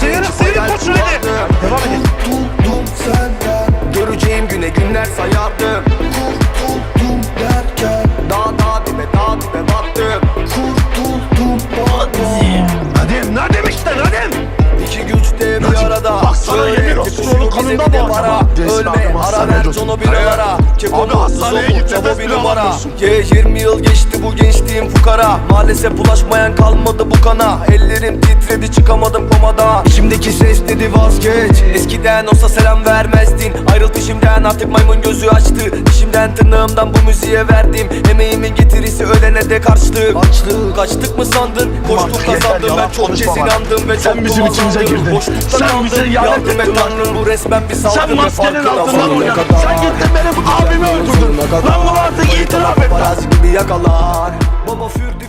Seyir, seyir koç haydi. Devam edin. Göreceğim güne günler sayardım. Kurtuldum derken. Daha daha dibe daha dibe battım. Kurtuldum pardon. Adem ne demiştin Adem? İki güçte bir arada. Baksana yemin olsun onun kanında bu arada. Ölme ara ara. Abi hastaneye git nefes yıl geçti bu gençliğim fukara. Maalesef ulaşmayan kalmadı bu kana. El titredi çıkamadım komadan İçimdeki ses dedi vazgeç. Eskiden olsa selam vermezdin. Ayrıl peşimden artık maymun gözü açtı. Dişimden tırnağımdan bu müziğe verdim. Emeğimin getirisi ölene de karşılık. Açlık Kaçtık mı sandın? Koştuk kazandım. Ben çok kez inandım ve Sen bizim içimize girdin. Sen bize Yardım et tanrım. Bu resmen bir saldırı. Sen maskenin altından oynadın. Sen gittin benim abimi öldürdün. Lan bunu artık itiraf et Paparazzi gibi yakalar. Baba fürdü